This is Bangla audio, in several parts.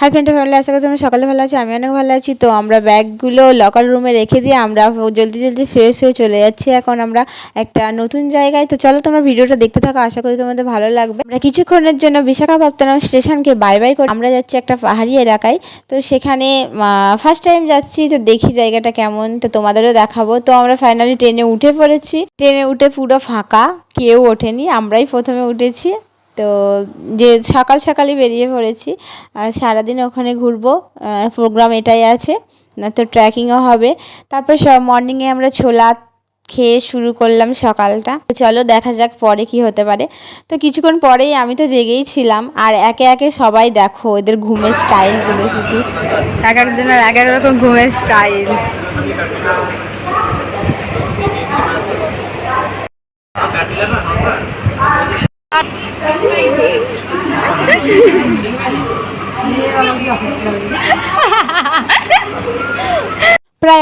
হাই ফ্রেন্ডটা ভালো আশা করি তোমরা সকালে ভালো আছো, আমি অনেক ভালো আছি। তো আমরা ব্যাগগুলো লকার রুমে রেখে দিয়ে আমরা জলদি জলদি ফ্রেশ হয়ে চলে যাচ্ছি। এখন আমরা একটা নতুন জায়গায়। তো চলো তোমরা ভিডিওটা দেখতে থাকো, আশা করি তোমাদের ভালো লাগবে। আমরা কিছুক্ষণের জন্য বিশাখাপত্তনম স্টেশনকে বাই বাই করে। আমরা যাচ্ছি একটা পাহাড়ি এলাকায়। তো সেখানে ফার্স্ট টাইম যাচ্ছি তো দেখি জায়গাটা কেমন। তো তোমাদেরও দেখাবো। তো আমরা ফাইনালি ট্রেনে উঠে পড়েছি। ট্রেনে উঠে পুরো ফাঁকা, কেউ ওঠেনি। আমরাই প্রথমে উঠেছি। তো যে সকাল সকালই বেরিয়ে পড়েছি, আর সারাদিন ওখানে ঘুরবো প্রোগ্রাম এটাই আছে, না তো ট্রেকিংও হবে। তারপর সব মর্নিংয়ে আমরা ছোলা খেয়ে শুরু করলাম সকালটা। তো চলো দেখা যাক পরে কি হতে পারে। তো কিছুক্ষণ পরেই আমি তো জেগেই ছিলাম, আর একে একে সবাই দেখো এদের ঘুমের স্টাইলগুলো শুধু। এক একজনের এক এক রকম ঘুমের স্টাইল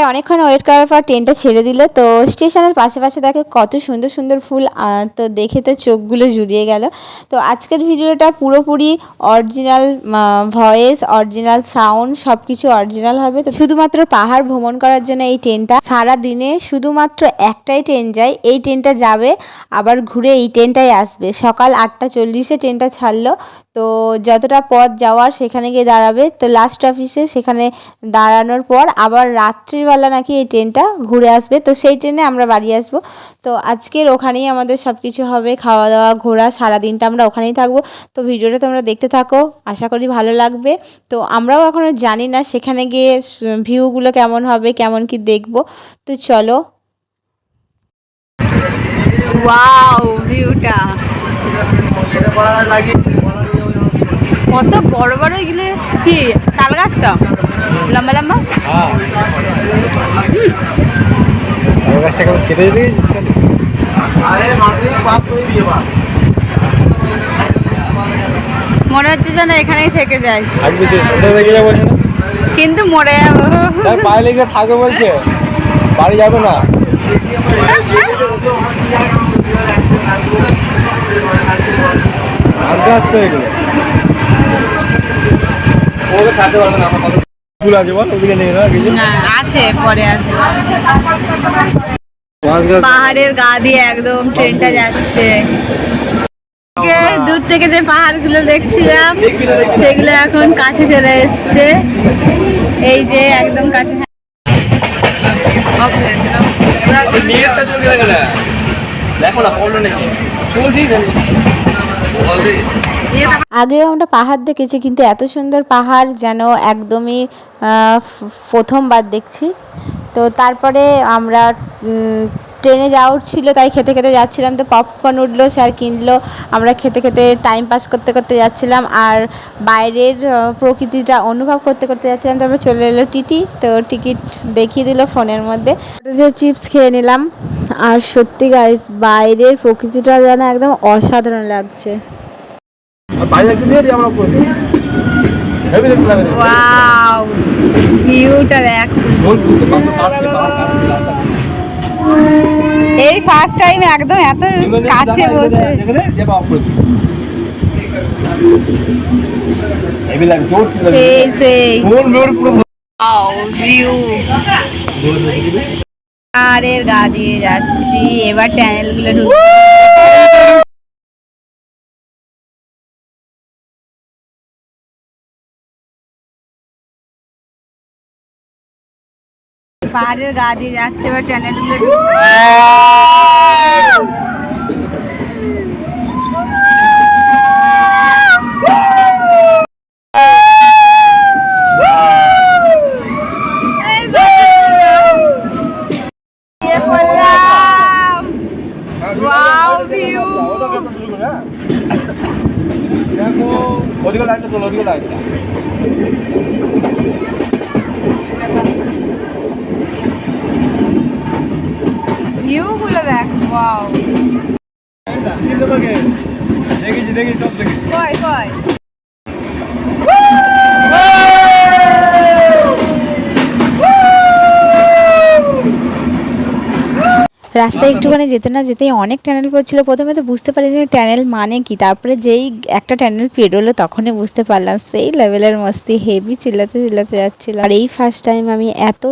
অনেকক্ষণ ওয়েট করার পর ট্রেনটা ছেড়ে দিল। তো স্টেশনের পাশে পাশে দেখে কত সুন্দর সুন্দর ফুল তো দেখে তো চোখগুলো জুড়িয়ে গেল। তো আজকের ভিডিওটা পুরোপুরি অরিজিনাল ভয়েস অরিজিনাল সাউন্ড সব কিছু অরিজিনাল হবে। তো শুধুমাত্র পাহাড় ভ্রমণ করার জন্য এই ট্রেনটা সারা দিনে শুধুমাত্র একটাই ট্রেন যায়, এই ট্রেনটা যাবে, আবার ঘুরে এই ট্রেনটাই আসবে। সকাল আটটা চল্লিশে ট্রেনটা ছাড়লো। তো যতটা পথ যাওয়ার সেখানে গিয়ে দাঁড়াবে। তো লাস্ট অফিসে সেখানে দাঁড়ানোর পর আবার রাত্রিবেলা নাকি এই ট্রেনটা ঘুরে আসবে। তো সেই ট্রেনে আমরা বাড়ি আসব। তো আজকের ওখানেই আমাদের সব কিছু হবে খাওয়া দাওয়া ঘোরা সারা দিনটা আমরা ওখানেই থাকব। তো ভিডিওটা তোমরা দেখতে থাকো, আশা করি ভালো লাগবে। তো আমরাও এখনও জানি না সেখানে গিয়ে ভিউগুলো কেমন হবে, কেমন কি দেখব। তো চলো। ওয়াও, ভিউটা। কত বড় বড় এগুলো? কি, তাল গাছ তো? লম্বা লম্বা গাছটা কেটে দিবি মনে হচ্ছে যেন এখানেই থেকে যায়। কিন্তু মরে যাব। তার পায়ে লেগে থাকবে বলছে। বাড়ি যাবে না। আনতে আসতে এগুলো ওগুলো খাতে পারবে না আমার ফুল আছে বল? ওদিকে নেই না কিছু? না আছে পরে আছে। পাহাড়ের গা দিয়ে একদম ট্রেনটা যাচ্ছে। দূর থেকে যে পাহাড়গুলো দেখছিলাম সেগুলো এখন কাছে চলে এসছে। এই যে একদম কাছে দেখো না। নাকি চলছেই আগেও আমরা পাহাড় দেখেছি কিন্তু এত সুন্দর পাহাড় যেন একদমই প্রথমবার দেখছি। তো তারপরে আমরা ট্রেনে যাওয়ার ছিল তাই খেতে খেতে যাচ্ছিলাম। তো পপকর্ন উঠল স্যার কিনলো আমরা খেতে খেতে টাইম পাস করতে করতে যাচ্ছিলাম। আর বাইরের প্রকৃতিটা অনুভব করতে করতে যাচ্ছিলাম। তারপর চলে এলো টিটি তো টিকিট দেখিয়ে দিল ফোনের মধ্যে। চিপস খেয়ে নিলাম। আর সত্যি গাইস বাইরের প্রকৃতিটা যেন একদম অসাধারণ লাগছে। বাইরে একটু নিয়ে দিই আমরা উপরে হেভি দেখতে লাগে ওয়াও ভিউটা দেখছি ঝোল তুলতে পারতো কাটছে পাহাড় কাটছে রাস্তা এই ফার্স্ট টাইম একদম এত কাছে বসে। সেই সেই। ভিউ পাহাড়ের গা দিয়ে যাচ্ছি এবার ট্যানেলগুলো ঢুকছে পাহাড়ের গা দিয়ে যাচ্ছে এবার ট্যানেলগুলো দেখো ওদিকে লাইটটা চলো ওদিকে লাইটটা ভিউগুলো দেখ ওয়াও দেখেছি দেখেছি সব দেখেছি কই কই রাস্তায় একটুখানি যেতে না যেতেই অনেক ট্যানেল পড়ছিল। প্রথমে তো বুঝতে পারিনি ট্যানেল মানে কি। তারপরে যেই একটা ট্যানেল পেরোলো তখনই বুঝতে পারলাম সেই লেভেলের মস্তি। হেভি চিল্লাতে চিল্লাতে যাচ্ছিল আর এই ফার্স্ট টাইম আমি এত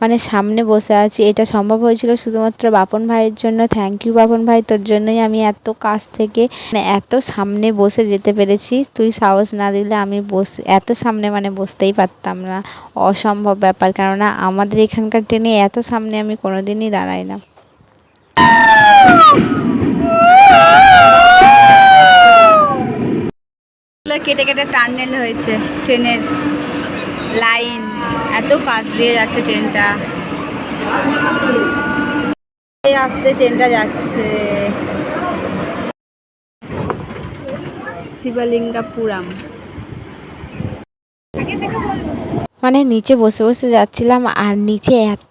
মানে সামনে বসে আছি এটা সম্ভব হয়েছিল শুধুমাত্র বাপন ভাইয়ের জন্য। থ্যাংক ইউ বাপন ভাই তোর জন্যই আমি এত কাছ থেকে মানে এত সামনে বসে যেতে পেরেছি। তুই সাহস না দিলে আমি বসে এত সামনে মানে বসতেই পারতাম না। অসম্ভব ব্যাপার। কেননা আমাদের এখানকার ট্রেনে এত সামনে আমি কোনোদিনই দাঁড়াই না। কেটে কেটে টার্নেল হয়েছে, ট্রেনের লাইন। এত কাজ দিয়ে যাচ্ছে ট্রেনটা। আস্তে ট্রেনটা যাচ্ছে। শিবলিঙ্গাপুরাম। মানে নিচে বসে বসে যাচ্ছিলাম আর নিচে এত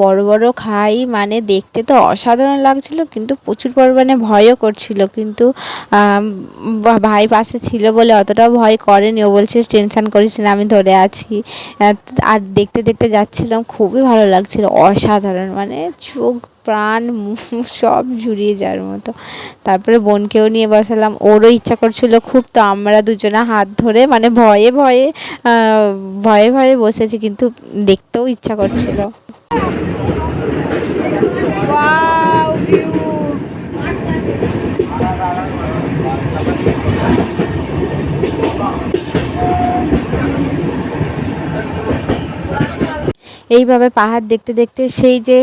বড় বড় খাই মানে দেখতে তো অসাধারণ লাগছিল, কিন্তু প্রচুর পরিমাণে ভয়ও করছিল। কিন্তু ভাই পাশে ছিল বলে অতটাও ভয় করেনি। ও বলছে, টেনশান করিস না, আমি ধরে আছি। আর দেখতে দেখতে যাচ্ছিলাম, খুবই ভালো লাগছিল, অসাধারণ। মানে চোখ, প্রাণ সব জুড়িয়ে যাওয়ার মতো। তারপরে বোনকেও নিয়ে বসালাম। ওরও ইচ্ছা করছিল খুব, তো আমরা দুজনে হাত ধরে মানে ভয়ে ভয়ে ভয়ে ভয়ে বসেছি, কিন্তু দেখতেও ইচ্ছা করছিল। এইভাবে পাহাড় দেখতে দেখতে সেই যে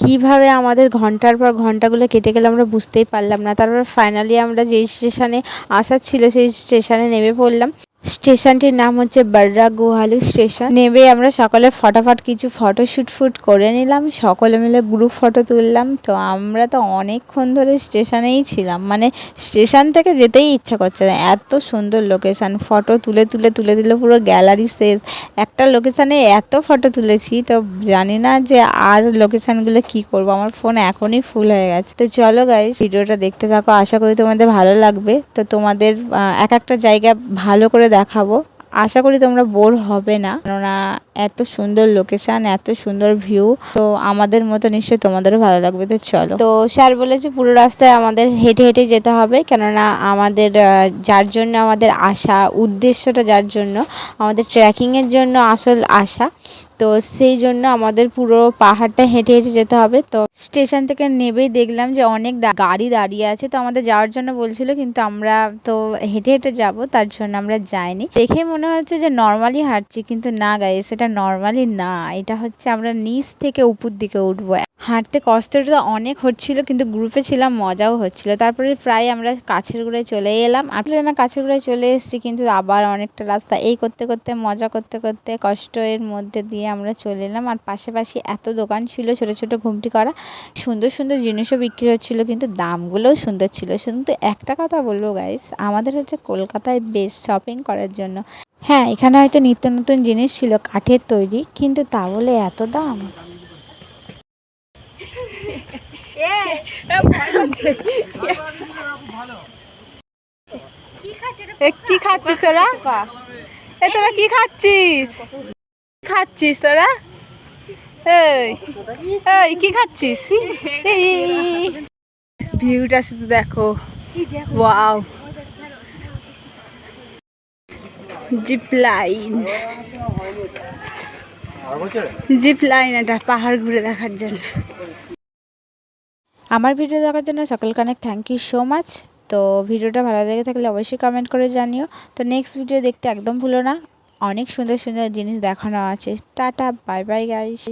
কীভাবে আমাদের ঘণ্টার পর ঘন্টাগুলো কেটে গেলে আমরা বুঝতেই পারলাম না। তারপর ফাইনালি আমরা যেই স্টেশনে আসার ছিল, সেই স্টেশনে নেমে পড়লাম। স্টেশনটির নাম হচ্ছে বার্রা গুহালু স্টেশন। নেমে আমরা সকালে ফটাফট কিছু ফটো শ্যুট ফুট করে নিলাম, সকলে মিলে গ্রুপ ফটো তুললাম। তো আমরা তো অনেকক্ষণ ধরে স্টেশনেই ছিলাম মানে স্টেশন থেকে যেতেই ইচ্ছা করছে না। এত সুন্দর লোকেশান, ফটো তুলে তুলে তুলে দিল, পুরো গ্যালারি শেষ। একটা লোকেশানে এত ফটো তুলেছি, তো জানি না যে আর লোকেশানগুলো কি করব, আমার ফোন এখনই ফুল হয়ে গেছে। তো চলো গাইস ভিডিওটা দেখতে থাকো, আশা করি তোমাদের ভালো লাগবে। তো তোমাদের এক একটা জায়গা ভালো করে দেখাবো। আশা করি তোমরা বোর হবে না। কেননা এত সুন্দর লোকেশান এত সুন্দর ভিউ তো আমাদের মতো নিশ্চয়ই তোমাদেরও ভালো লাগবে। তো চলো। তো স্যার বলেছে পুরো রাস্তায় আমাদের হেঁটে হেঁটে যেতে হবে। কেননা আমাদের যার জন্য আমাদের আশা, উদ্দেশ্যটা যার জন্য, আমাদের ট্রেকিংয়ের জন্য আসল আসা তো সেই জন্য আমাদের পুরো পাহাড়টা হেঁটে হেঁটে যেতে হবে। তো স্টেশন থেকে নেবেই দেখলাম যে অনেক গাড়ি দাঁড়িয়ে আছে। তো আমাদের যাওয়ার জন্য বলছিল, কিন্তু আমরা তো হেঁটে হেঁটে যাব, তার জন্য আমরা যাইনি। দেখে মনে হচ্ছে যে নর্মালি হাঁটছি, কিন্তু না গায়ে সেটা নর্মালি না। এটা হচ্ছে আমরা নিচ থেকে উপর দিকে উঠবো। হাঁটতে কষ্টটা তো অনেক হচ্ছিল, কিন্তু গ্রুপে ছিলাম, মজাও হচ্ছিল। তারপরে প্রায় আমরা কাছের গোড়ায় চলে এলাম। আসলে না, কাছের গোড়ায় চলে এসেছি, কিন্তু আবার অনেকটা রাস্তা। এই করতে করতে, মজা করতে করতে, কষ্টের মধ্যে দিয়ে আমরা চলে এলাম। আর পাশাপাশি এত দোকান ছিল ছোট ছোট ঘুমটি করা। সুন্দর সুন্দর জিনিসও বিক্রি হচ্ছিল কিন্তু দামগুলোও সুন্দর ছিল। কিন্তু একটা কথা বলব গাইস আমাদের হচ্ছে কলকাতায় বেস্ট শপিং করার জন্য। হ্যাঁ এখানে হয়তো নিত্য নতুন জিনিস ছিল কাঠের তৈরি কিন্তু তা বলে এত দাম? কি খাচ্ছিস তোরা? এ তোরা কি খাচ্ছিস? খাচ্ছিস তোরা? কি খাচ্ছিস? ভিউটা শুধু দেখো। Wow. Zip line. Zip line পাহাড় ঘুরে দেখার জন্য। আমার ভিডিও দেখার জন্য সকলকে অনেক থ্যাংক ইউ সো মাচ তো ভিডিওটা ভালো লেগে থাকলে অবশ্যই কমেন্ট করে জানিও। তো নেক্সট ভিডিও দেখতে একদম ভুলো না। অনেক সুন্দর সুন্দর জিনিস দেখানো আছে। Tata bye bye guys